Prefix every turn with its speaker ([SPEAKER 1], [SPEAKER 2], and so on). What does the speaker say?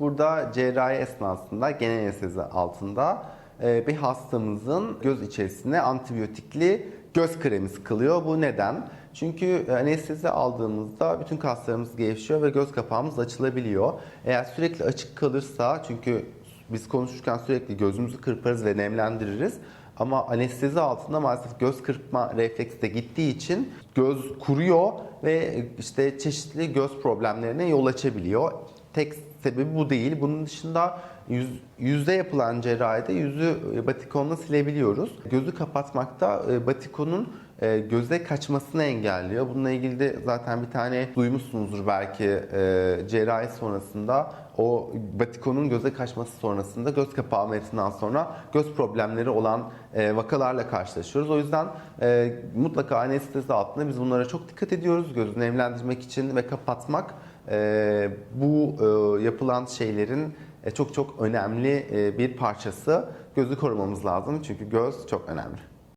[SPEAKER 1] Burada cerrahi esnasında genel anestezi altında e, bir hastamızın göz içerisine antibiyotikli göz kremi sıkılıyor. Bu neden? Çünkü anestezi aldığımızda bütün kaslarımız gevşiyor ve göz kapağımız açılabiliyor. Eğer sürekli açık kalırsa çünkü biz konuşurken sürekli gözümüzü kırparız ve nemlendiririz. Ama anestezi altında maalesef göz kırpma refleksi de gittiği için göz kuruyor ve işte çeşitli göz problemlerine yol açabiliyor. Tek sebebi bu değil. Bunun dışında yüz, yüzde yapılan cerrahide yüzü e, batikonla silebiliyoruz. Gözü kapatmakta e, batikonun e, göze kaçmasını engelliyor. Bununla ilgili de zaten bir tane duymuşsunuzdur belki e, cerrahi sonrasında o batikonun göze kaçması sonrasında göz kapağı ameliyatından sonra göz problemleri olan e, vakalarla karşılaşıyoruz. O yüzden e, mutlaka anestezi altında biz bunlara çok dikkat ediyoruz. Gözü nemlendirmek için ve kapatmak e, bu e, yapılan şeylerin e, çok çok önemli e, bir parçası. Gözü korumamız lazım çünkü göz çok önemli.